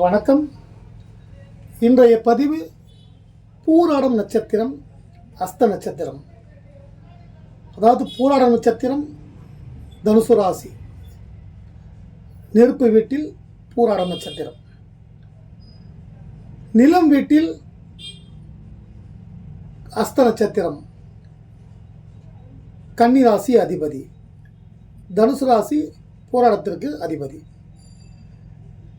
வணக்கம். இன்றைய பதிவு பூராடம் நட்சத்திரம் அஸ்த நட்சத்திரம். அதாவது பூராடம் நட்சத்திரம் தனுசு ராசி. நெருப்பு வீட்டில் பூராடம் நட்சத்திரம். நிலம் வீட்டில் அஸ்த நட்சத்திரம். கன்னி ராசி அதிபதி. தனுசு ராசி போராடத்திற்கு அதிபதி.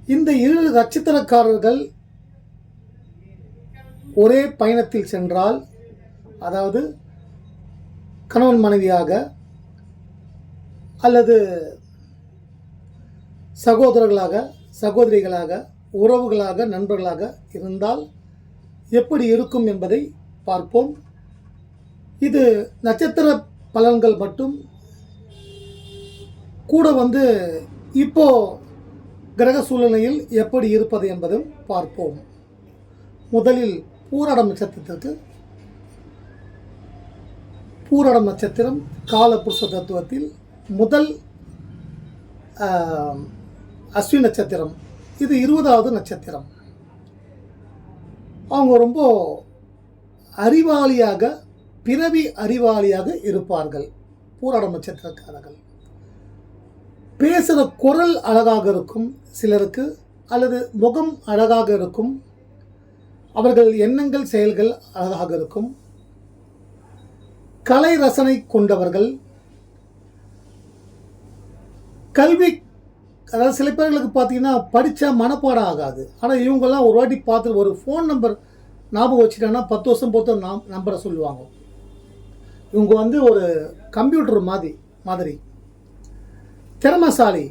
இந்த இரு நட்சத்திரக்காரர்கள் ஒரே பயணத்தில் சென்றால் அதாவது கணவன் மனைவியாக அல்லது சகோதரர்களாக சகோதரிகளாக உறவுகளாக நண்பர்களாக இருந்தால் எப்படி இருக்கும் என்பதை பார்ப்போம். இது நட்சத்திர பலன்கள் மட்டும். கூட வந்து இப்போது கிரக சூழ்நிலையில் எப்படி இருப்பது என்பதும் பார்ப்போம். முதலில் பூரடம் நட்சத்திரத்திற்கு பூரடம் நட்சத்திரம் காலபுருஷ தத்துவத்தில் முதல் அஸ்வின் நட்சத்திரம். இது இருபதாவது நட்சத்திரம். அவங்க ரொம்ப அறிவாளியாக பிறவி அறிவாளியாக இருப்பார்கள். பூராட நட்சத்திரக்காரர்கள். பேசுகிற குரல் அழகாக இருக்கும் சிலருக்கு அல்லது முகம் அழகாக இருக்கும். அவர்கள் எண்ணங்கள் செயல்கள் அழகாக இருக்கும். கலை ரசனை கொண்டவர்கள். கல்வி அதாவது சில பேர்களுக்கு பார்த்தீங்கன்னா படித்தா மனப்பாடம் ஆகாது. ஆனால் இவங்கெல்லாம் ஒரு வாட்டி பார்த்து ஒரு ஃபோன் நம்பர் ஞாபகம் வச்சுட்டாங்கன்னா பத்து வருஷம் பொறுத்த நாம் நம்பரை சொல்லுவாங்க. இவங்க வந்து ஒரு கம்ப்யூட்டர் மாதிரி மாதிரி. திறமசாலி.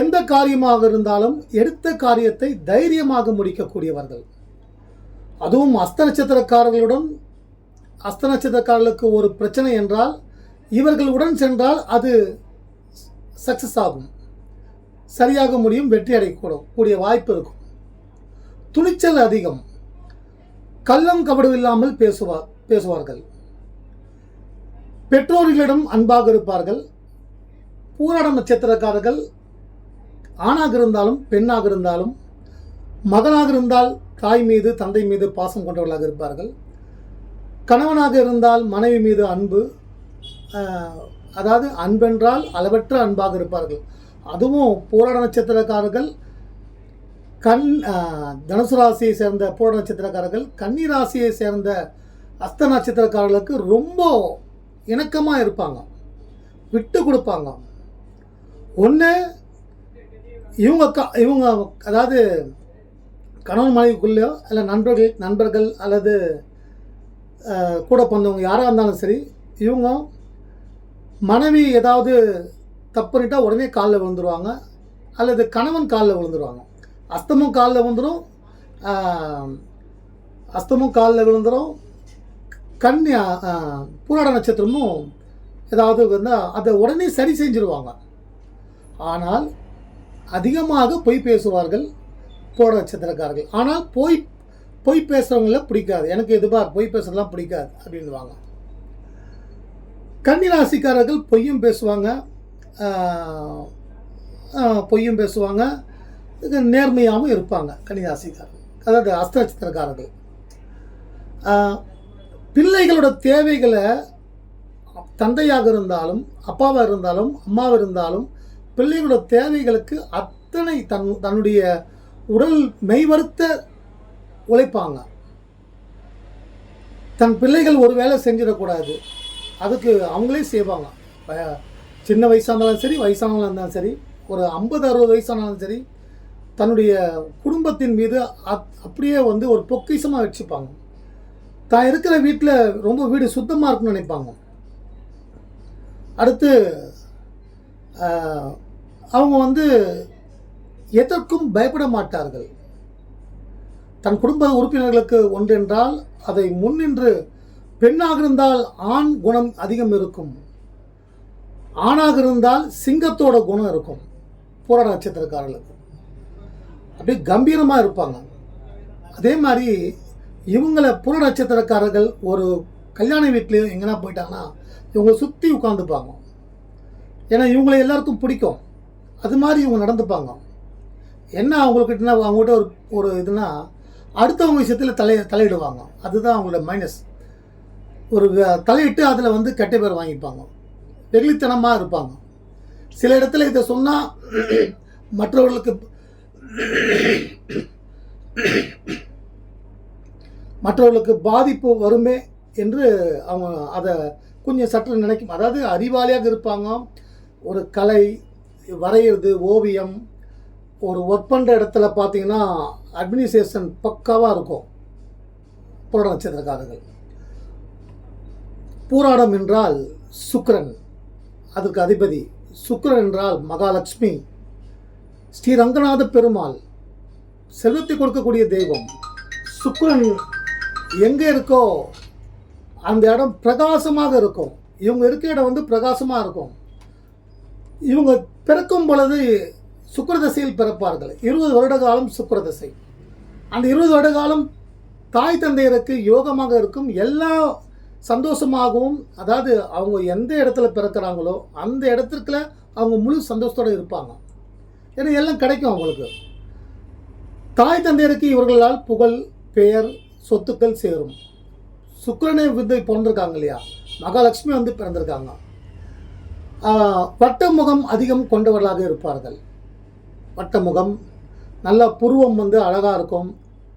எந்த காரியமாக இருந்தாலும் எடுத்த காரியத்தை தைரியமாக முடிக்கக்கூடியவர்கள். அதுவும் அஸ்த நட்சத்திரக்காரர்களுடன் அஸ்த நட்சத்திரக்காரர்களுக்கு ஒரு பிரச்சனை என்றால் இவர்களுடன் சென்றால் அது சக்சஸ் ஆகும். சரியாக முடியும் வெற்றி அடையக்கூடும் கூடிய வாய்ப்பு இருக்கும். துணிச்சல் அதிகம். கள்ளம் கபடு இல்லாமல் பேசுவார் பேசுவார்கள். பெற்றோர்களிடம் அன்பாக இருப்பார்கள். பூராட நட்சத்திரக்காரர்கள் ஆணாக இருந்தாலும் பெண்ணாக இருந்தாலும் மகனாக இருந்தால் தாய் மீது தந்தை மீது பாசம் கொண்டவர்களாக இருப்பார்கள். கணவனாக இருந்தால் மனைவி மீது அன்பு அதாவது அன்பென்றால் அளவற்ற அன்பாக இருப்பார்கள். அதுவும் போராட நட்சத்திரக்காரர்கள் கண் தனுசு ராசியை சேர்ந்த போராட நட்சத்திரக்காரர்கள் கன்னி ராசியை சேர்ந்த அஸ்த நட்சத்திரக்காரர்களுக்கு ரொம்ப இணக்கமாக இருப்பாங்க. விட்டு கொடுப்பாங்க. ஒன்று இவங்க க இவங்க அதாவது கணவன் மனைவிக்குள்ளேயோ இல்லை நண்பர்கள் நண்பர்கள் அல்லது கூட பிறந்தவங்க யாராக இருந்தாலும் சரி இவங்க மனைவி ஏதாவது தப்புனிட்டால் உடனே காலில் விழுந்துருவாங்க அல்லது கணவன் காலில் விழுந்துருவாங்க. அஸ்தமும் காலில் விழுந்துடும் அஸ்தமும் காலில் விழுந்துடும் கன்னியா பூராட நட்சத்திரமும் ஏதாவது வந்து அதை உடனே சரி செஞ்சுருவாங்க. ஆனால் அதிகமாக பொய் பேசுவார்கள் போட நட்சத்திரக்காரர்கள். ஆனால் பொய் பொய் பேசுகிறவங்கள பிடிக்காது. எனக்கு எதுபார் பொய் பேசுறதுலாம் பிடிக்காது அப்படின்வாங்க கன்னிராசிக்காரர்கள் பொய்யும் பேசுவாங்க. பொய்யும் பேசுவாங்க. இது நேர்மையாகவும் இருப்பாங்க கன்னிராசிக்காரர்கள். அதாவது அஸ்த நட்சத்திரக்காரர்கள். பிள்ளைகளோட தேவைகளை தந்தையாக இருந்தாலும் அப்பாவாக இருந்தாலும் அம்மாவாக இருந்தாலும் பிள்ளைகளோட தேவைகளுக்கு அத்தனை தன் தன்னுடைய உடல் மெய்வருத்த உழைப்பாங்க. தன் பிள்ளைகள் ஒரு வேலை செஞ்சிடக்கூடாது. அதுக்கு அவங்களே செய்வாங்க. சின்ன வயசாக இருந்தாலும் சரி வயசானவங்களாக இருந்தாலும் சரி ஒரு ஐம்பது அறுபது வயசானாலும் சரி தன்னுடைய குடும்பத்தின் மீது அப்- அப்படியே வந்து ஒரு பொக்கிஷமாக வச்சுப்பாங்க. தான் இருக்கிற வீட்டில் ரொம்ப வீடு சுத்தமாக இருக்குன்னு நினைப்பாங்க. அடுத்து அவங்க வந்து எதற்கும் பயப்பட மாட்டார்கள். தன் குடும்ப உறுப்பினர்களுக்கு ஒன்றென்றால் அதை முன்னின்று பெண்ணாக இருந்தால் ஆண் குணம் அதிகம் இருக்கும். ஆணாக இருந்தால் சிங்கத்தோட குணம் இருக்கும். போராட நட்சத்திரக்காரர்களுக்கு. அப்படியே கம்பீரமாக இருப்பாங்க. அதே மாதிரி இவங்களை புற நட்சத்திரக்காரர்கள் ஒரு கல்யாண வீட்லேயும் எங்கன்னா போயிட்டாங்கன்னா இவங்க சுற்றி உட்காந்துப்பாங்க ஏன்னா இவங்களை எல்லாருக்கும் பிடிக்கும். அது மாதிரி இவங்க நடந்துப்பாங்க. என்ன அவங்கக்கிட்ட அவங்ககிட்ட ஒரு ஒரு இதுனா அடுத்தவங்க விஷயத்தில் தலை தலையிடுவாங்க. அதுதான் அவங்களோட மைனஸ் ஒரு தலையிட்டு அதில் வந்து கெட்ட பேர் வாங்கிப்பாங்க. வெகுளித்தனமாக இருப்பாங்க. சில இடத்துல இதை சொன்னால் மற்றவர்களுக்கு மற்றவர்களுக்கு பாதிப்பு வருமே என்று அவங்க அதை கொஞ்சம் சற்று நினைக்கும். அதாவது அறிவாளியாக இருப்பாங்க. ஒரு கலை வரைகிறது ஓவியம் ஒரு ஒர்க் பண்ணுற இடத்துல பார்த்தீங்கன்னா அட்மினிஸ்ட்ரேஷன் பக்காவாக இருக்கும். புற நட்சத்திரக்காரர்கள். பூராடம் என்றால் சுக்ரன் அதற்கு அதிபதி சுக்ரன் என்றால் மகாலட்சுமி. ஸ்ரீ ரங்கநாத பெருமாள். செல்வத்தை கொடுக்கக்கூடிய தெய்வம். சுக்ரன் எங்கே இருக்கோ அந்த இடம் பிரகாசமாக இருக்கும். இவங்க இருக்க இடம் வந்து பிரகாசமாக இருக்கும். இவங்க பிறக்கும் பொழுது சுக்கரதசையில் பிறப்பார்கள். இருபது வருட காலம் சுக்கரதசை. அந்த இருபது வருட காலம் தாய் தந்தையருக்கு யோகமாக இருக்கும். எல்லா சந்தோஷமாகவும் அதாவது அவங்க எந்த இடத்துல பிறக்கிறாங்களோ அந்த இடத்துல அவங்க முழு சந்தோஷத்தோடு இருப்பாங்க. ஏன்னா எல்லாம் கிடைக்கும் அவங்களுக்கு. தாய் தந்தையருக்கு இவர்களால் புகழ் பெயர் சொத்துக்கள் சேரும். சுக்கரனை வந்து பிறந்திருக்காங்க இல்லையா? மகாலட்சுமி வந்து பிறந்திருக்காங்க. வட்டமுகம் அதிகம் கொண்டவர்களாக இருப்பார்கள். வட்டமுகம் நல்ல புருவம் வந்து அழகாக இருக்கும்.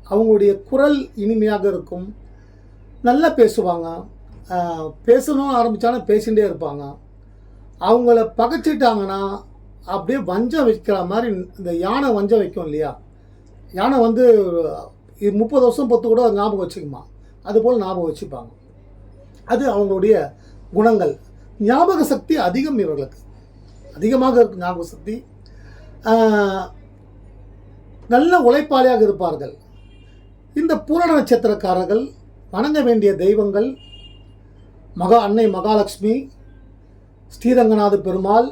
அவங்களுடைய குரல் இனிமையாக இருக்கும். நல்லா பேசுவாங்க. பேசணும்னு பேசணும் ஆரம்பித்தாலும் பேசிகிட்டே இருப்பாங்க. அவங்கள பகைச்சிட்டாங்கன்னா அப்படியே வஞ்சம் வைக்கிற மாதிரி இந்த யானை வஞ்சம் வைக்கும் இல்லையா? யானை வந்து இது முப்பது வருஷம் பத்து கூட ஞாபகம் வச்சுக்குமா? அதுபோல் ஞாபகம் வச்சுப்பாங்க. அது அவங்களுடைய குணங்கள். ஞாபக சக்தி அதிகம் இவர்களுக்கு. அதிகமாக இருக்கும் ஞாபக சக்தி நல்ல உழைப்பாளியாக இருப்பார்கள். இந்த பூரண நட்சத்திரக்காரர்கள் வணங்க வேண்டிய தெய்வங்கள் மகா அன்னை மகாலட்சுமி ஸ்ரீரங்கநாத பெருமாள்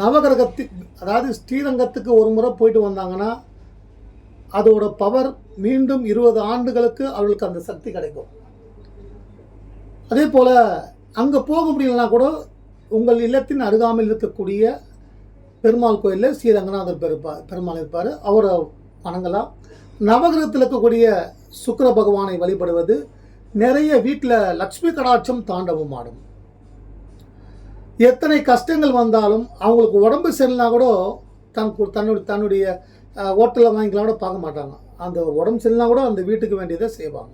நவகிரகத்துக்கு அதாவது ஸ்ரீரங்கத்துக்கு ஒரு முறை போயிட்டு வந்தாங்கன்னா அதோட பவர் மீண்டும் இருபது ஆண்டுகளுக்கு அவர்களுக்கு அந்த சக்தி கிடைக்கும். அதே போல் அங்கே போக முடியலனா கூட உங்கள் இல்லத்தின் அருகாமையில் இருக்கக்கூடிய பெருமாள் கோயிலில் ஸ்ரீரங்கநாதர் பெருப்பா பெருமாள் இருப்பார். அவரை வணங்கலாம். நவகிரகத்தில் இருக்கக்கூடிய சுக்கர பகவானை வழிபடுவது நிறைய வீட்டில் லக்ஷ்மி கடாட்சம் தாண்டவம் ஆடும். எத்தனை கஷ்டங்கள் வந்தாலும் அவங்களுக்கு உடம்பு சரியில்லைனா கூட தன் தன்னுடைய தன்னுடைய ஹோட்டலில் வாங்கிக்கலாம் கூட பார்க்க மாட்டாங்க. அந்த உடம்பு சரியில்லைனா கூட அந்த வீட்டுக்கு வேண்டியதை செய்வாங்க.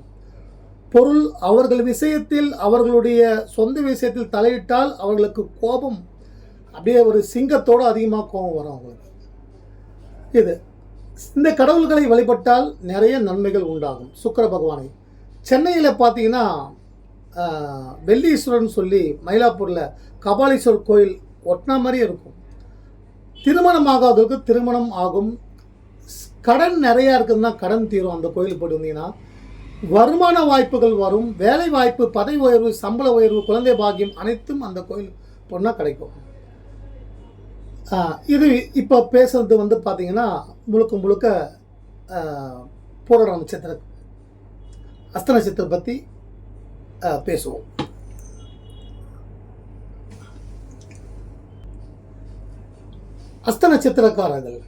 பொருள் அவர்கள் விஷயத்தில் அவர்களுடைய சொந்த விஷயத்தில் தலையிட்டால் அவர்களுக்கு கோபம் அப்படியே ஒரு சிங்கத்தோடு அதிகமாக கோபம் வரும் அவங்களுக்கு. இது இந்த கடவுள்களை வழிபட்டால் நிறைய நன்மைகள் உண்டாகும். சுக்கிர பகவானை சென்னையில் பார்த்தீங்கன்னா வெள்ளீஸ்வரன் சொல்லி மயிலாப்பூரில் கபாலீஸ்வரர் கோயில் ஒட்டினா மாதிரியே இருக்கும். திருமணம் ஆகாதவருக்கு திருமணம் ஆகும். ஸ்- கடன் நிறையா இருக்குதுன்னா கடன் தீரும் அந்த கோயிலுக்கு போயிட்டு வந்தீங்கன்னா. வருமான வாய்ப்புகள் வரும் வேலை வாய்ப்பு பதவி உயர்வு சம்பள உயர்வு குழந்தை பாக்கியம் அனைத்தும் அந்த கோயில் போனால் கிடைக்கும். ஆஹ், இது இப்போ பேசுறது வந்து பார்த்தீங்கன்னா முழுக்க முழுக்க ஆஹ், பூரண நட்சத்திர அஸ்த நட்சத்திரம் பற்றி பேசுவோம். அஸ்த நட்சத்திரக்காரர்கள்.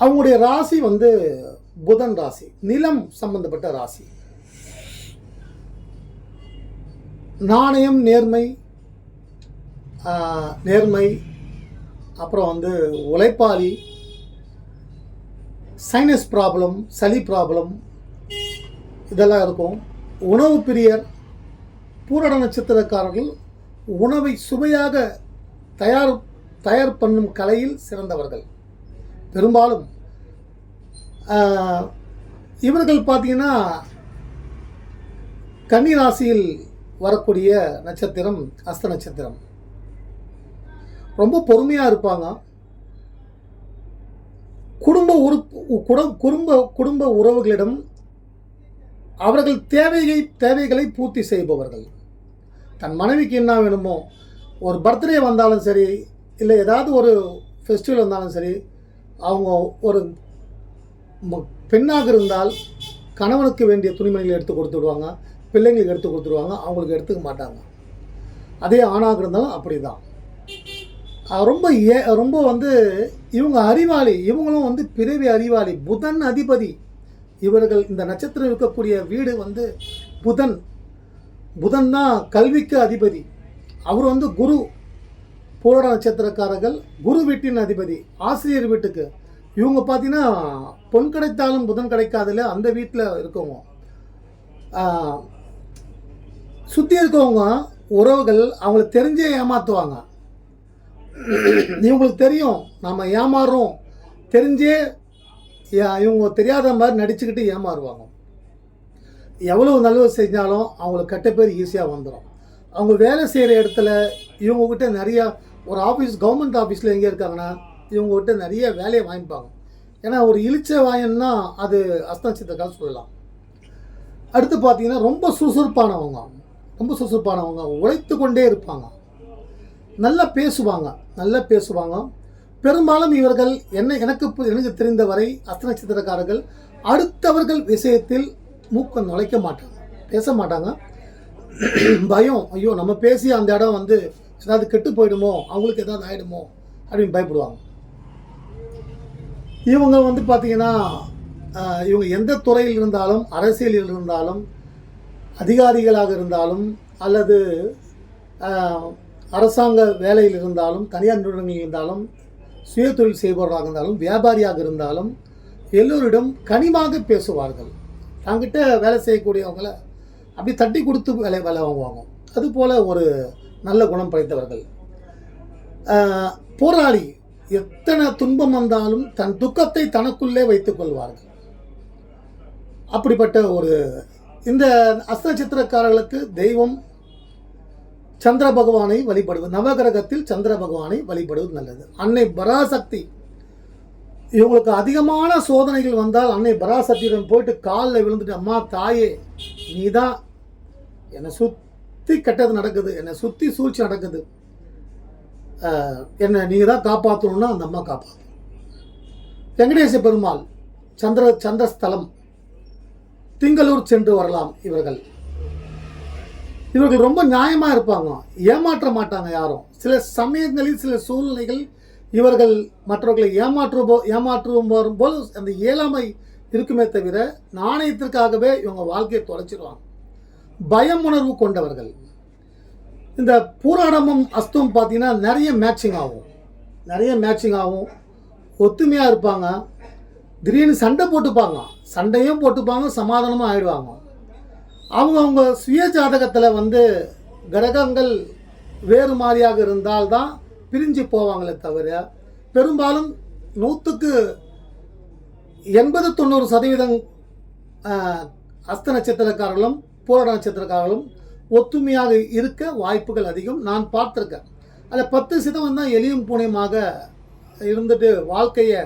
அவங்களுடைய ராசி வந்து புதன் ராசி நிலம் சம்பந்தப்பட்ட ராசி. நாணயம் நேர்மை நேர்மை அப்புறம் வந்து உழைப்பாளி சைனஸ் ப்ராப்ளம் சளி ப்ராப்ளம் இதெல்லாம் இருக்கும். உணவு பிரியர் பூரண நட்சத்திரக்காரர்கள் உணவை சுவையாக தயார் தயார் பண்ணும் கலையில் சிறந்தவர்கள். பெரும்பாலும் இவர்கள் பார்த்தீங்கன்னா கன்னி ராசியில் வரக்கூடிய நட்சத்திரம் அஸ்த நட்சத்திரம். ரொம்ப பொறுமையாக இருப்பாங்க. குடும்ப உறுப்பு குடும்ப குடும்ப உறவுகளிடம் அவர்கள் தேவையை தேவைகளை பூர்த்தி செய்பவர்கள். தன் மனைவிக்கு என்ன வேணுமோ ஒரு பர்த்டே வந்தாலும் சரி இல்லை ஏதாவது ஒரு ஃபெஸ்டிவல் வந்தாலும் சரி அவங்க ஒரு ம- பெண்ணாக இருந்தால் கணவனுக்கு வேண்டிய துணிமணிகளை எடுத்து கொடுத்துடுவாங்க பிள்ளைங்களுக்கு எடுத்து கொடுத்துடுவாங்க அவங்களுக்கு எடுத்துக்க மாட்டாங்க. அதே ஆணாக இருந்தாலும் அப்படி தான் ரொம்ப ஏ ரொம்ப வந்து இவங்க அறிவாளி இவங்களும் வந்து பிறவி அறிவாளி புதன் அதிபதி. இவர்கள் இந்த நட்சத்திரம் இருக்கக்கூடிய வீடு வந்து புதன். புதன் தான் கல்விக்கு அதிபதி. அவர் வந்து குரு. பூரட நட்சத்திரக்காரர்கள் குரு வீட்டின் அதிபதி ஆசிரியர் வீட்டுக்கு. இவங்க பார்த்தீங்கன்னா பொன் கிடைத்தாலும் புதன் கிடைக்காதுல அந்த வீட்டில் இருக்கவங்க. சுற்றி இருக்கவங்க உறவுகள் அவங்களுக்கு தெரிஞ்சே ஏமாற்றுவாங்க இவங்களுக்கு தெரியும் நம்ம ஏமாறுறோம். தெரிஞ்சே இவங்க தெரியாத மாதிரி நடிச்சுக்கிட்டு ஏமாறுவாங்க. எவ்வளோ நல்லது செஞ்சாலும் அவங்களுக்கு கெட்ட பேர் ஈஸியாக வந்துடும் அவங்க வேலை செய்கிற இடத்துல இவங்கக்கிட்ட நிறையா ஒரு ஆஃபீஸ் கவர்மெண்ட் ஆஃபீஸில் எங்கே இருக்காங்கன்னா இவங்ககிட்ட நிறைய வேலையை வாங்கிப்பாங்க. ஏன்னா ஒரு இழிச்ச வாயன்னா அது அஸ்தநட்சத்திரக்கால் சொல்லலாம். அடுத்து பார்த்தீங்கன்னா ரொம்ப சுறுசுறுப்பானவங்க. ரொம்ப சுறுசுறுப்பானவங்க. உழைத்து கொண்டே இருப்பாங்க. நல்லா பேசுவாங்க. நல்லா பேசுவாங்க. பெரும்பாலும் இவர்கள் என்ன எனக்கு எனக்கு தெரிந்தவரை அஸ்த நட்சத்திரக்காரர்கள் அடுத்தவர்கள் விஷயத்தில் மூக்க நுழைக்க மாட்டாங்க. பேச மாட்டாங்க. பயம். ஐயோ நம்ம பேசி அந்த இடம் வந்து ஏதாவது கெட்டு போயிடுமோ அவங்களுக்கு ஏதாவது ஆகிடுமோ அப்படின்னு பயப்படுவாங்க. இவங்க வந்து பார்த்தீங்கன்னா இவங்க எந்த துறையில் இருந்தாலும் அரசியலில் இருந்தாலும் அதிகாரிகளாக இருந்தாலும் அல்லது அரசாங்க வேலையில் இருந்தாலும் தனியார் நிறுவனங்களில் இருந்தாலும் சுயதொழில் செய்பவர்களாக இருந்தாலும் வியாபாரியாக இருந்தாலும் எல்லோரிடம் கனிமாக பேசுவார்கள். தங்கிட்ட வேலை செய்யக்கூடியவங்கள அப்படி தட்டி கொடுத்து வேலை வேலை வாங்குவாங்க. அதுபோல் ஒரு நல்ல குணம் படைத்தவர்கள். போராளி எத்தனை துன்பம் வந்தாலும் தன் துக்கத்தை தனக்குள்ளே வைத்துக் கொள்வார்கள். அப்படிப்பட்ட ஒரு இந்த அஸ்த சித்திரக்காரர்களுக்கு தெய்வம் சந்திர பகவானை வழிபடுவது நவகிரகத்தில் சந்திர பகவானை வழிபடுவது நல்லது. அன்னை பராசக்தி இவங்களுக்கு அதிகமான சோதனைகள் வந்தால் அன்னை பராசக்தியிடம் போயிட்டு காலில் விழுந்துட்டு அம்மா தாயே நீ தான் என்னை சுற்றி கெட்டது நடக்குது. என்னை சுற்றி சூழ்ச்சி நடக்குது. என்னை நீங்கள் தான் காப்பாற்றணும்னா அந்த அம்மா காப்பாற்றும் வெங்கடேச பெருமாள் சந்திர சந்திரஸ்தலம் திங்களூர் சென்று வரலாம் இவர்கள். இவர்கள் ரொம்ப நியாயமாக இருப்பாங்க. ஏமாற்ற மாட்டாங்க யாரும். சில சமயங்களில் சில சூழ்நிலைகள் இவர்கள் மற்றவர்களை ஏமாற்றுபோ ஏமாற்றுவோம் வரும் போல் அந்த இயலாமை இருக்குமே தவிர நாணயத்திற்காகவே இவங்க வாழ்க்கையை தொலைச்சிடுவாங்க பயம் உணர்வு கொண்டவர்கள். இந்த பூராடமும் அஸ்தும் பார்த்தீங்கன்னா நிறைய மேட்சிங் ஆகும். நிறைய மேட்சிங் ஆகும். ஒத்துமையாக இருப்பாங்க. திடீர்னு சண்டை போட்டுப்பாங்க. சண்டையும் போட்டுப்பாங்க சமாதானமும் ஆயிடுவாங்க. அவங்க அவங்க சுய ஜாதகத்தில் வந்து கிரகங்கள் வேறு மாதிரியாக இருந்தால்தான் பிரிஞ்சு போவாங்களே தவிர பெரும்பாலும் நூற்றுக்கு எண்பது தொண்ணூறு சதவீதம் அஸ்த நட்சத்திரக்காரர்களும் போராட நட்சத்திரக்காரர்களும் ஒத்துமையாக இருக்க வாய்ப்புகள் அதிகம். நான் பார்த்துருக்கேன். அதில் பத்து சதவீதம் தான் எளியும் பூனையுமாக இருந்துட்டு வாழ்க்கையை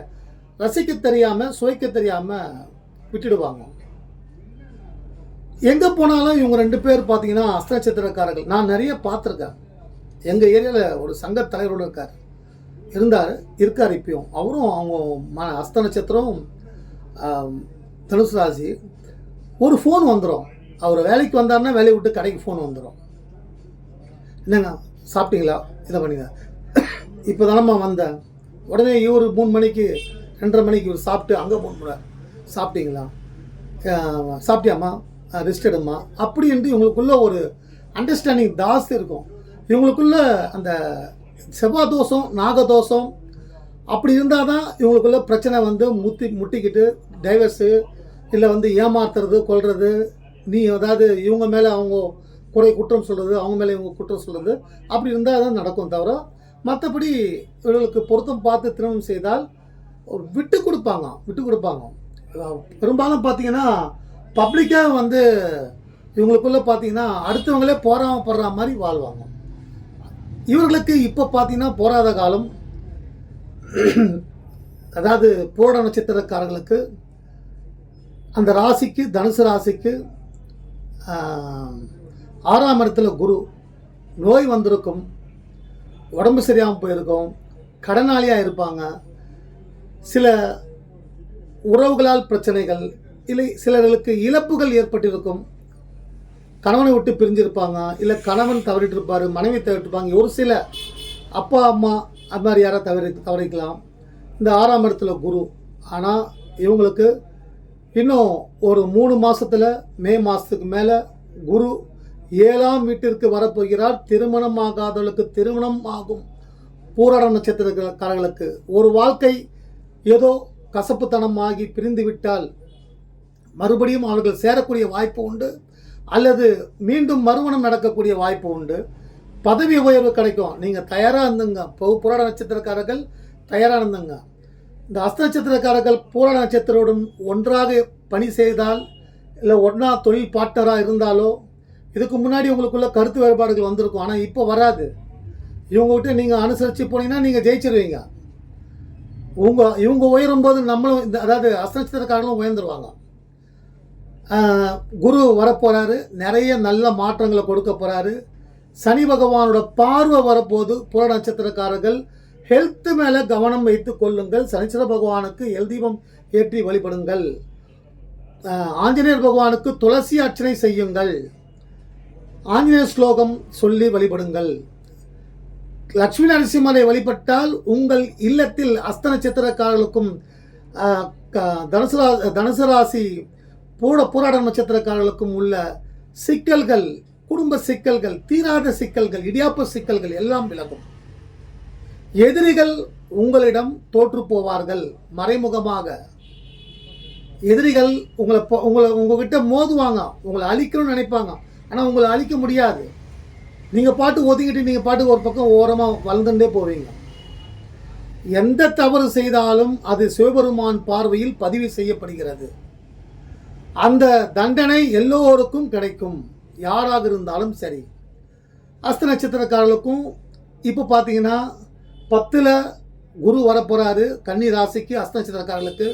ரசிக்க தெரியாமல் சுவைக்க தெரியாமல் விட்டுடுவாங்க. எங்கே போனாலும் இவங்க ரெண்டு பேர் பார்த்தீங்கன்னா அஸ்த நட்சத்திரக்காரர்கள். நான் நிறைய பார்த்துருக்கேன். எங்கள் ஏரியாவில் ஒரு சங்க தலைவரோடு இருக்கார். இருந்தார் இருக்கார் இப்பயும். அவரும் அவங்க ம அஸ்த நட்சத்திரம் தனுசு ராசி. ஒரு ஃபோன் வந்துடும் அவர் வேலைக்கு வந்தாருன்னா வேலையை விட்டு கடைக்கு ஃபோன் வந்துடும் என்னங்க சாப்பிட்டீங்களா? இதை பண்ணுங்க. இப்போ தானம்மா வந்தேன். உடனே இவர் மூணு மணிக்கு ரெண்டரை மணிக்கு இவர் சாப்பிட்டு அங்கே ஃபோன் பண்ணுவார் சாப்பிட்டீங்களா? சாப்பிட்டியாம்மா? ரெஸ்ட் எடும்மா. அப்படின்ட்டு இவங்களுக்குள்ள ஒரு அண்டர்ஸ்டாண்டிங் ஜாஸ்தி இருக்கும். இவங்களுக்குள்ள அந்த செவ்வாய் தோஷம் நாகதோஷம் அப்படி இருந்தால் தான் இவங்களுக்குள்ள பிரச்சனை வந்து முத்தி முட்டிக்கிட்டு டைவர்ஸு இல்லை வந்து ஏமாத்துறது கொள்வது நீ அதாவது இவங்க மேலே அவங்க குறை குற்றம் சொல்கிறது அவங்க மேலே இவங்க குற்றம் சொல்கிறது அப்படி இருந்தால் தான் நடக்கும் தவிர மற்றபடி இவர்களுக்கு பொருத்தம் பார்த்து திருமணம் செய்தால் விட்டு கொடுப்பாங்க விட்டு கொடுப்பாங்க. பெரும்பாலும் பார்த்தீங்கன்னா பப்ளிக்காக வந்து இவங்களுக்குள்ளே பார்த்தீங்கன்னா அடுத்தவங்களே போராமப்படுற மாதிரி வாழ்வாங்க. இவர்களுக்கு இப்போ பார்த்தீங்கன்னா போராத காலம். அதாவது பூரட நட்சத்திரக்காரர்களுக்கு அந்த ராசிக்கு தனுசு ராசிக்கு ஆறாம் இடத்துல குரு. நோய் வந்திருக்கும். உடம்பு சரியாமல் போயிருக்கும். கடனாளியாக இருப்பாங்க. சில உறவுகளால் பிரச்சனைகள் இல்லை சிலர்களுக்கு இழப்புகள் ஏற்பட்டிருக்கும். கணவனை விட்டு பிரிஞ்சிருப்பாங்க. இல்லை கணவன் தவறிட்டு இருப்பார் மனைவி தவறிட்டுருப்பாங்க ஒரு சில அப்பா அம்மா அது மாதிரி யாராவது தவறி தவறிக்கலாம். இந்த ஆறாம் இடத்துல குரு. ஆனால் இவங்களுக்கு இன்னும் ஒரு மூணு மாதத்தில் மே மாதத்துக்கு மேலே குரு ஏழாம் வீட்டிற்கு வரப்போகிறார். திருமணம் ஆகாதவர்களுக்கு திருமணம் ஆகும். பூராட நட்சத்திரக்காரர்களுக்கு ஒரு வாழ்க்கை ஏதோ கசப்புத்தனமாகி பிரிந்து விட்டால் மறுபடியும் அவர்கள் சேரக்கூடிய வாய்ப்பு உண்டு. அல்லது மீண்டும் மறுமணம் நடக்கக்கூடிய வாய்ப்பு உண்டு. பதவி உயர்வு கிடைக்கும். நீங்கள் தயாராக இருந்துங்க. பு- புராட நட்சத்திரக்காரர்கள் தயாராக இருந்துங்க. இந்த அஸ்த நட்சத்திரக்காரர்கள் பூர நட்சத்திரோடும் ஒன்றாக பணி செய்தால் இல்லை ஒன்றா தொழில் பார்ட்னராக இருந்தாலோ இதுக்கு முன்னாடி உங்களுக்குள்ள கருத்து வேறுபாடுகள் வந்திருக்கும். ஆனால் இப்போ வராது. இவங்ககிட்ட நீங்கள் அனுசரித்து போனீங்கன்னா நீங்கள் ஜெயிச்சிருவீங்க. உங்க இவங்க உயரும் போது நம்மளும் இந்த அதாவது அஸ்தநட்சத்திரக்காரங்களும் உயர்ந்துருவாங்க. குரு வரப்போகிறாரு நிறைய நல்ல மாற்றங்களை கொடுக்க போகிறாரு சனி பகவானோட பார்வை வரப்போது புற நட்சத்திரக்காரர்கள் ஹெல்த் மேலே கவனம் வைத்துக் கொள்ளுங்கள். சனீஸ்வர பகவானுக்கு எல் தீபம் ஏற்றி வழிபடுங்கள். ஆஞ்சநேயர் பகவானுக்கு துளசி அர்ச்சனை செய்யுங்கள். ஆஞ்சநேயர் ஸ்லோகம் சொல்லி வழிபடுங்கள். லட்சுமி நரசிம்மரை வழிபட்டால் உங்கள் இல்லத்தில் அஸ்த நட்சத்திரக்காரர்களுக்கும் தனுசுரா க- தனுசு ராசி பூட பூராட நட்சத்திரக்காரர்களுக்கும் உள்ள சிக்கல்கள் குடும்ப சிக்கல்கள் தீராத சிக்கல்கள் இடியாப்ப சிக்கல்கள் எல்லாம் விலகும். எதிரிகள் உங்களிடம் தோற்று போவார்கள். மறைமுகமாக. எதிரிகள் உங்களை உங்களை உங்ககிட்ட மோதுவாங்க. உங்களை அழிக்கணும்னு நினைப்பாங்க. ஆனால் உங்களை அழிக்க முடியாது. நீங்கள் பாட்டு ஒதுங்கிட்டு நீங்கள் பாட்டு ஒரு பக்கம் ஓரமாக வளர்ந்துட்டே போவீங்க. எந்த தவறு செய்தாலும் அது சிவபெருமான் பார்வையில் பதிவு செய்யப்படுகிறது. அந்த தண்டனை எல்லோருக்கும் கிடைக்கும். யாராக இருந்தாலும் சரி. அஸ்த நட்சத்திரக்காரர்களுக்கும் இப்போ பார்த்தீங்கன்னா பத்தில் குரு வரப்போகிறாரு கன்னி ராசிக்கு அஸ்தநட்சத்திரக்காரர்களுக்கு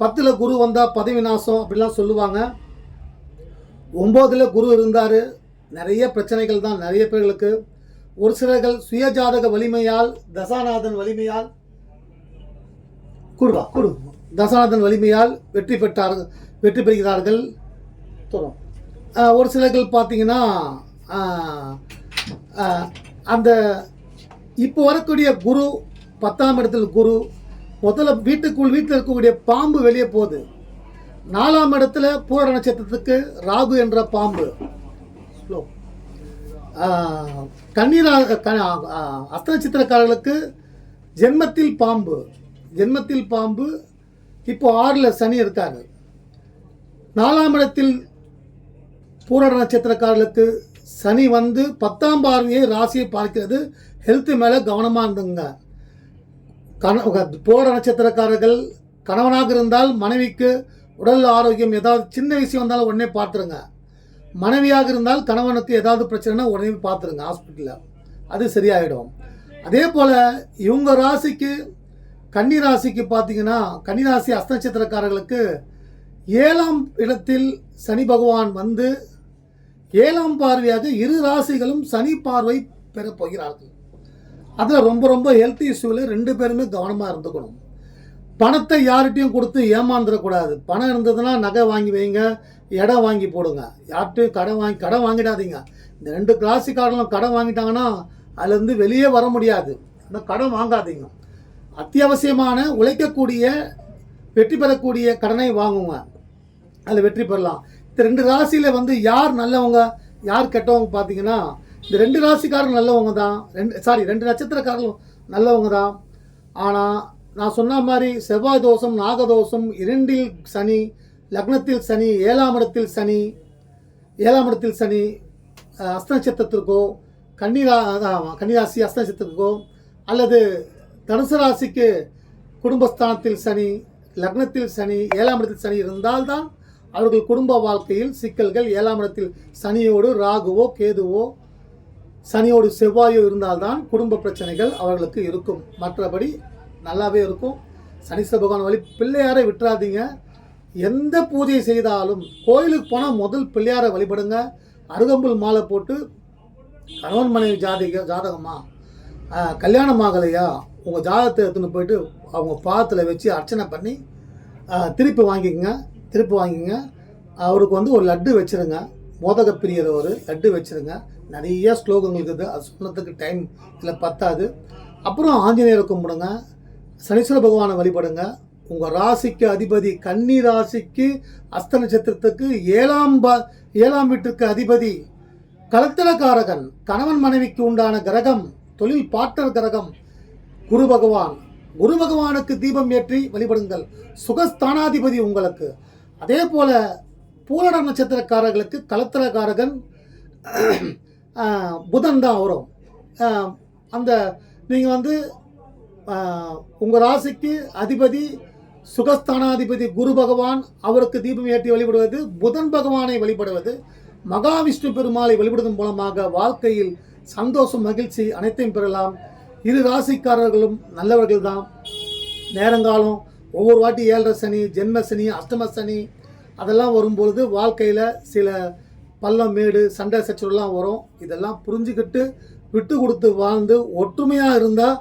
பத்தில் குரு வந்தால் பதவி நாசம் அப்படிலாம் சொல்லுவாங்க. ஒம்போதில் குரு இருந்தார். நிறைய பிரச்சனைகள் தான் நிறைய பேர்களுக்கு. ஒரு சிலர்கள் சுயஜாதக வலிமையால் தசாநாதன் வலிமையால் குடுவா குடு தசாநாதன் வலிமையால் வெற்றி பெற்றார்கள் வெற்றி பெறுகிறார்கள். தோறும் ஒரு சிலர்கள் பார்த்தீங்கன்னா அந்த இப்போ வரக்கூடிய குரு பத்தாம் இடத்துல குரு முதல்ல வீட்டுக்குள் வீட்டில் இருக்கக்கூடிய பாம்பு வெளியே போகுது. நாலாம் இடத்துல பூர நட்சத்திரத்துக்கு ராகு என்ற பாம்பு. ஸ்லோ. க- அஸ்த நட்சத்திரக்காரர்களுக்கு ஜென்மத்தில் பாம்பு. ஜென்மத்தில் பாம்பு இப்போ ஆறில் சனி இருக்காரு. நாலாம் இடத்தில் பூரட நட்சத்திரக்காரர்களுக்கு சனி வந்து பத்தாம் பார்வையை ராசியை பார்க்கிறது. ஹெல்த்து மேலே கவனமாக இருந்துங்க. கண போட நட்சத்திரக்காரர்கள் கணவனாக இருந்தால் மனைவிக்கு உடல் ஆரோக்கியம் ஏதாவது சின்ன விஷயம் வந்தாலும் உடனே பார்த்துருங்க. மனைவியாக இருந்தால் கணவனுக்கு ஏதாவது பிரச்சனைனா உடனே பார்த்துருங்க ஹாஸ்பிட்டலில் அது சரியாயிடும். அதே போல் இவங்க ராசிக்கு கன்னி ராசிக்கு பார்த்தீங்கன்னா கன்னி ராசி அஸ்த நட்சத்திரக்காரர்களுக்கு ஏழாம் இடத்தில் சனி பகவான் வந்து ஏழாம் பார்வையாக இரு ராசிகளும் சனி பார்வை பெறப் போகிறார்கள். அதில் ரொம்ப ரொம்ப ஹெல்த் இஷ்யூவில் ரெண்டு பேருமே கவனமாக இருந்துக்கணும். பணத்தை யார்கிட்டையும் கொடுத்து ஏமாந்துடக்கூடாது பணம் இருந்ததுன்னா நகை வாங்கி வைங்க இடம் வாங்கி போடுங்க. யார்கிட்டையும் கடன் வாங்கி கடன் வாங்கிடாதீங்க. இந்த ரெண்டு கிளாசிக்காரங்களும் கடன் வாங்கிட்டாங்கன்னா அதுலேருந்து வெளியே வர முடியாது. அந்த கடன் வாங்காதீங்க. அத்தியாவசியமான உழைக்கக்கூடிய வெற்றி பெறக்கூடிய கடனை வாங்குங்க. அதில் வெற்றி பெறலாம். இந்த ரெண்டு ராசியில் வந்து யார் நல்லவங்க யார் கெட்டவங்க பார்த்தீங்கன்னா இந்த ரெண்டு ராசிக்காரங்க நல்லவங்க தான் ரெண்டு சாரி ரெண்டு நட்சத்திரக்காரர்களும் நல்லவங்க தான் ஆனால் நான் சொன்ன மாதிரி செவ்வாய் தோஷம் நாகதோஷம் இரண்டில் சனி லக்னத்தில் சனி ஏழாம் இடத்தில் சனி ஏழாம் இடத்தில் சனி அஸ்த நட்சத்திரத்திற்கோ கன்னிரா கன்னிராசி அஸ்த நட்சத்திரத்திற்கோ அல்லது தனுசு ராசிக்கு குடும்பஸ்தானத்தில் சனி லக்னத்தில் சனி ஏழாம் இடத்தில் சனி இருந்தால்தான் அவர்கள் குடும்ப வாழ்க்கையில் சிக்கல்கள் ஏழாம் இடத்தில் சனியோடு ராகுவோ கேதுவோ சனியோடு செவ்வாயோ இருந்தால்தான் குடும்ப பிரச்சனைகள் அவர்களுக்கு இருக்கும். மற்றபடி நல்லாவே இருக்கும். சனீஸ்வர பகவான் வழி பிள்ளையாரை விட்டுறாதீங்க. எந்த பூஜை செய்தாலும் கோயிலுக்கு போனால் முதல் பிள்ளையாரை வழிபடுங்க. அருகம்புல் மாலை போட்டு கணவன் மனைவி ஜாதிக ஜாதகமா? கல்யாணம் ஆகலையா? உங்கள் ஜாதகத்தை எடுத்துன்னு போயிட்டு அவங்க பாதத்தில் வச்சு அர்ச்சனை பண்ணி திருப்பி வாங்கிக்கங்க. திருப்பி வாங்கிக்கங்க. அவருக்கு வந்து ஒரு லட்டு வச்சுருங்க. மோதக பிரியர் ஒரு லட்டு வச்சுருங்க. நிறைய ஸ்லோகங்கள் இருக்குது. அது சொன்னதுக்கு டைம் இதில் பத்தாது. அப்புறம் ஆஞ்சநேயரை கும்பிடுங்க. சனீஸ்வர பகவானை வழிபடுங்க. உங்கள் ராசிக்கு அதிபதி கன்னி ராசிக்கு அஸ்த நட்சத்திரத்துக்கு ஏழாம் ப ஏழாம் வீட்டுக்கு அதிபதி கலத்திரக்காரகன் கணவன் மனைவிக்கு உண்டான கிரகம் தொழில் பாட்டர் கிரகம் குரு பகவான். குரு பகவானுக்கு தீபம் ஏற்றி வழிபடுங்கள். சுகஸ்தானாதிபதி உங்களுக்கு. அதே போல பூரட நட்சத்திரக்காரர்களுக்கு கலத்திரக்காரகன் புதன் தான் வரும். அந்த நீங்கள் வந்து உங்கள் ராசிக்கு அதிபதி சுகஸ்தானாதிபதி குரு பகவான் அவருக்கு தீபம் ஏற்றி வழிபடுவது புதன் பகவானை வழிபடுவது மகாவிஷ்ணு பெருமாளை வழிபடுவதன் மூலமாக வாழ்க்கையில் சந்தோஷம் மகிழ்ச்சி அனைத்தையும் பெறலாம். இரு ராசிக்காரர்களும் நல்லவர்கள் தான். நேரங்காலம் ஒவ்வொரு வாட்டி ஏழரை சனி ஜென்ம சனி அஷ்டம சனி அதெல்லாம் வரும்பொழுது வாழ்க்கையில் சில பள்ளம் மேடு சண்டை சச்சரவுலாம் வரும். இதெல்லாம் புரிஞ்சுக்கிட்டு விட்டு கொடுத்து வாழ்ந்து ஒற்றுமையாக இருந்தால்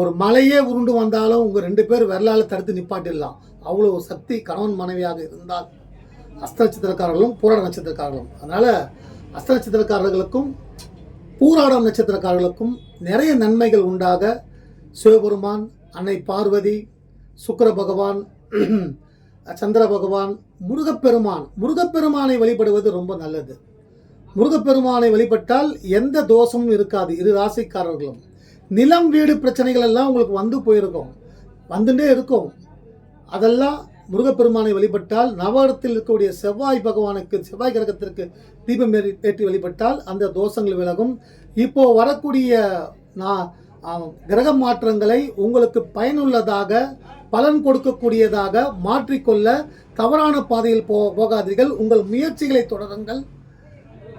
ஒரு மலையே உருண்டு வந்தாலும் உங்கள் ரெண்டு பேர் விரலால் தடுத்து நிப்பாட்டிடலாம். அவ்வளோ சக்தி கணவன் மனைவியாக இருந்தால் அஸ்த நட்சத்திரக்காரர்களும் பூராட நட்சத்திரக்காரர்களும். அதனால் அஸ்த நட்சத்திரக்காரர்களுக்கும் பூராடம் நட்சத்திரக்காரர்களுக்கும் நிறைய நன்மைகள் உண்டாக சிவபெருமான் அன்னை பார்வதி சுக்கர பகவான் சந்திர பகவான் முருகப்பெருமான். முருகப்பெருமானை வழிபடுவது ரொம்ப நல்லது. முருகப்பெருமானை வழிபட்டால் எந்த தோஷமும் இருக்காது இரு ராசிக்காரர்களும். நிலம் வீடு பிரச்சனைகள் எல்லாம் உங்களுக்கு வந்து போயிருக்கும். வந்துட்டே இருக்கும். அதெல்லாம் முருகப்பெருமானை வழிபட்டால் நவரத்தில் இருக்கக்கூடிய செவ்வாய் பகவானுக்கு செவ்வாய் கிரகத்திற்கு தீபம் ஏற்றி வழிபட்டால் அந்த தோஷங்கள் விலகும். இப்போ வரக்கூடிய நான் கிரக மாற்றங்களை உங்களுக்கு பயனுள்ளதாக பலன் கொடுக்கக்கூடியதாக மாற்றிக்கொள்ள தவறான பாதையில் போ போகாதீர்கள். உங்கள் முயற்சிகளை தொடருங்கள்.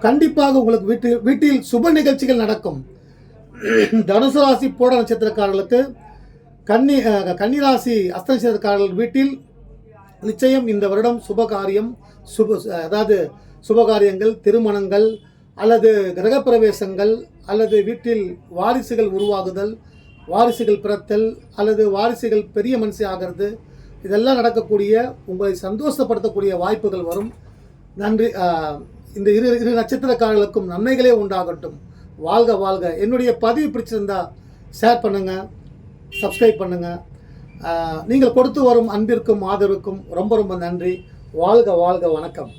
கண்டிப்பாக உங்களுக்கு வீட்டில் வீட்டில் சுப நிகழ்ச்சிகள் நடக்கும். தனுசு ராசி போட நட்சத்திரக்காரர்களுக்கு கன்னி கன்னிராசி அஸ்த நட்சத்திரக்காரர்கள் வீட்டில் நிச்சயம் இந்த வருடம் சுபகாரியம் சுப அதாவது சுபகாரியங்கள் திருமணங்கள் அல்லது கிரகப்பிரவேசங்கள் அல்லது வீட்டில் வாரிசுகள் உருவாகுதல் வாரிசுகள் பிறத்தல் அல்லது வாரிசுகள் பெரிய மனுஷி ஆகிறது இதெல்லாம் நடக்கக்கூடிய உங்களை சந்தோஷப்படுத்தக்கூடிய வாய்ப்புகள் வரும். நன்றி இந்த இரு இரு நட்சத்திரக்காரர்களுக்கும் நன்மைகளே உண்டாகட்டும். வாழ்க வாழ்க. என்னுடைய பதிவு பிடிச்சிருந்தா ஷேர் பண்ணுங்கள் சப்ஸ்கிரைப் பண்ணுங்கள் நீங்கள் கொடுத்து வரும் அன்பிற்கும் ஆதரவுக்கும் ரொம்ப ரொம்ப நன்றி. வாழ்க வாழ்க. வணக்கம்.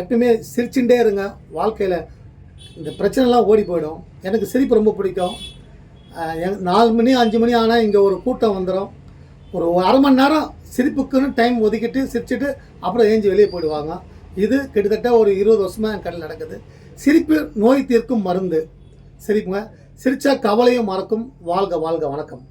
எப்பயுமே சிரிச்சுட்டே இருங்க. வாழ்க்கையில் இந்த பிரச்சனைலாம் ஓடி போயிடும். எனக்கு சிரிப்பு ரொம்ப பிடிக்கும். நாலு மணி அஞ்சு மணி ஆனால் இங்கே ஒரு கூட்டம் வந்துடும் ஒரு அரை மணி நேரம் சிரிப்புக்குன்னு டைம் ஒதுக்கிட்டு சிரிச்சிட்டு அப்புறம் ஏஞ்சி வெளியே போயிடுவாங்க. இது கிட்டத்தட்ட ஒரு இருபது வருஷமாக என் கடையில் நடக்குது. சிரிப்பு நோய் தீர்க்கும் மருந்து. சிரிப்புங்க. சிரிச்சா கவலையும் மறக்கும். வாழ்க வாழ்க வணக்கம்.